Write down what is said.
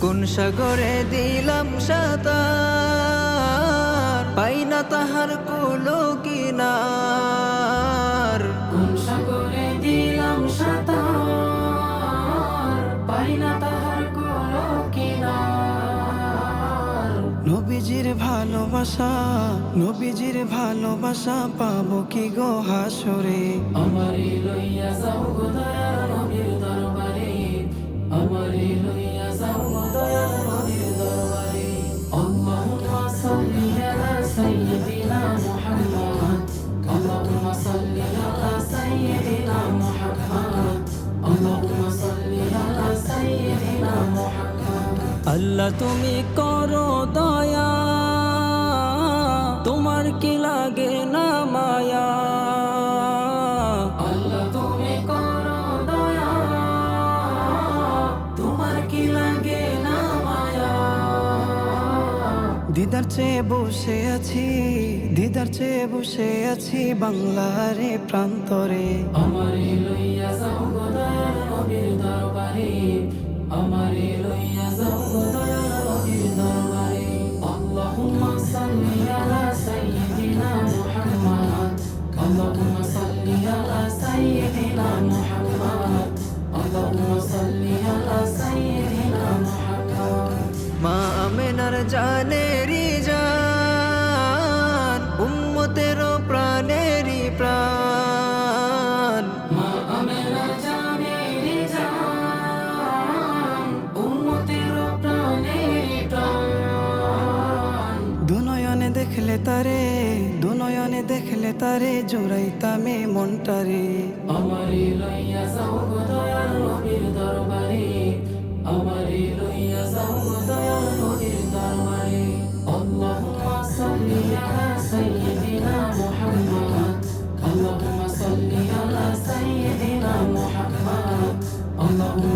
কোন সাগরে দিলাম সাঁতার? পাই না তাহার কুলো কিনার। কোন সাগরে দিলাম সাঁতার? পাই না তাহার কোনো কিনার। নবীজির ভালোবাসা নবীজির ভালোবাসা পাবো কি গো হাসরে? আমারে লইয়া যাও গো দয়াল। আল্লাহ, তুমি করো দয়া। তোমার কি লাগে না মায়া? তুমি তোমার কি লাগে না দিদার চেয়ে বসে আছি, দিদার চেয়ে বসে আছি বাংলারে প্রান্তরে। লইয়া দরবারে। আমারে লইয়া যাও সাইয়্যিদিনা মুহাম্মদ আল্লাহুম্মা সাল্লি আলা সাইয়্যিদিনা মুহাম্মদ মা আমেনার জানেরি জান উম্মতের প্রাণেরি প্রাণ। মা আমেনা জানে জান উম্মতের প্রাণের প্রাণ। দুনয়নে দেখলে তারে দুনয়নে দেখলে তারে জোড়াইতামে মনটারে। আমারে লইয়া যাও গো দয়াল নবীর দরবারে। আমারে লইয়া যাও গো দয়াল নবীর দরবারে। আল্লাহুম্মা সাল্লি আলা সাইয়্যিদিনা মুহাম্মদ। আল্লাহুম্মা সাল্লি আলা সাইয়্যিদিনা মুহাম্মদ। আল্লাহুম্মা